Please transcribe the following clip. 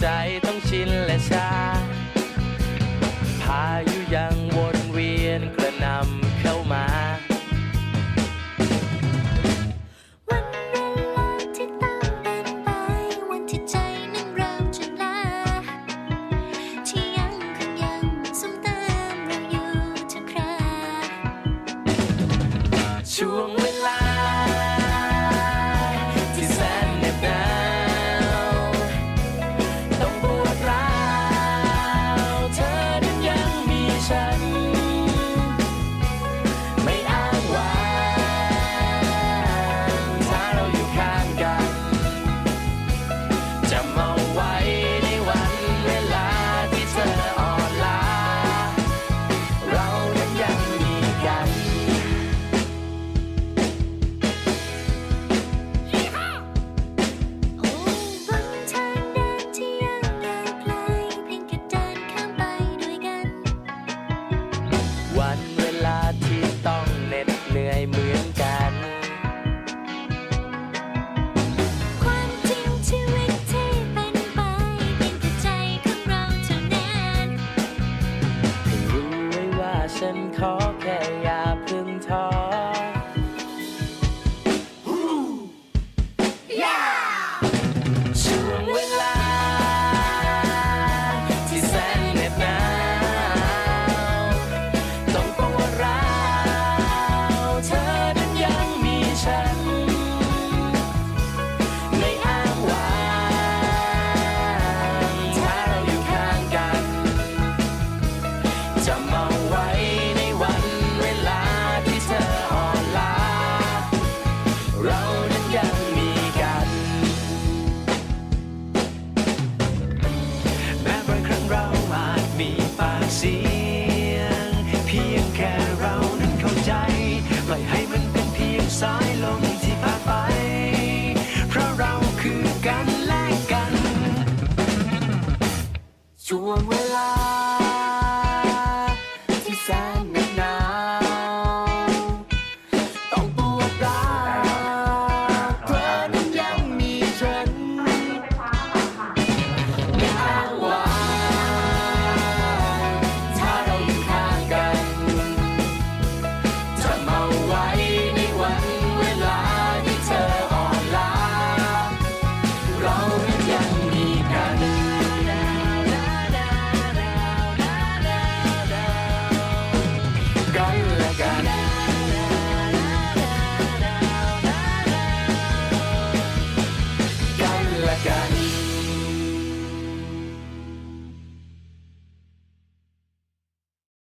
ใจต้องชินและชา พายุยังวนเวียนกระนำเข้ามา วันเวลาที่ต้องเป็นไป วันที่ใจนั้นเริ่มจะลาที่ยังคงยังทรงตามเราอยู่ทุกคราช่วงเวลา and call.